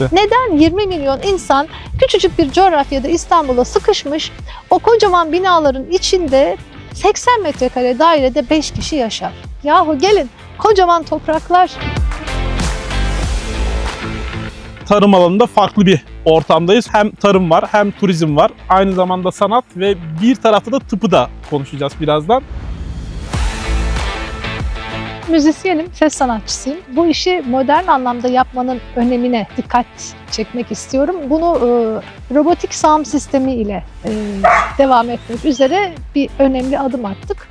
Neden 20 milyon insan küçücük bir coğrafyada İstanbul'a sıkışmış, o kocaman binaların içinde 80 metrekare dairede 5 kişi yaşar? Yahu gelin kocaman topraklar. tarım alanında farklı bir ortamdayız. Hem tarım var hem turizm var. Aynı zamanda sanat ve bir tarafta da tıpı da konuşacağız birazdan. Müzisyenim, ses sanatçısıyım. Bu işi modern anlamda yapmanın önemine dikkat çekmek istiyorum. Bunu e, robotik sound sistemi ile e, devam etmek üzere bir önemli adım attık.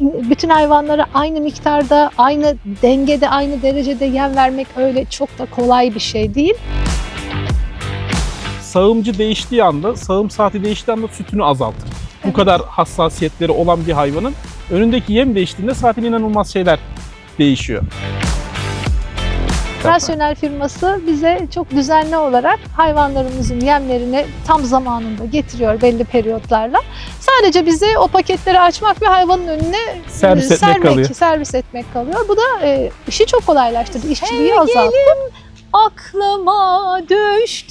Bütün hayvanlara aynı miktarda, aynı dengede, aynı derecede yem vermek öyle çok da kolay bir şey değil. Sağımcı değiştiği anda, sağım saati değiştiği anda sütünü azaltır. Bu Evet. kadar hassasiyetleri olan bir hayvanın önündeki yem değiştiğinde zaten inanılmaz şeyler değişiyor. Rasyonel firması bize çok düzenli olarak hayvanlarımızın yemlerini tam zamanında getiriyor belli periyotlarla. Sadece bize o paketleri açmak ve hayvanın önüne Servis e, etmek sermek, kalıyor. servis etmek kalıyor. Bu da e, işi çok kolaylaştırdı, işçiliği azalttı. Aklıma düştün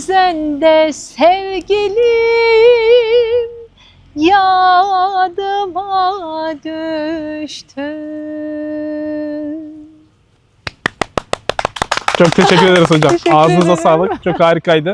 nazende sevgilim yadıma düştün. Çok teşekkür ederiz hocam. Teşekkür Ağzınıza ederim. sağlık. Çok harikaydı.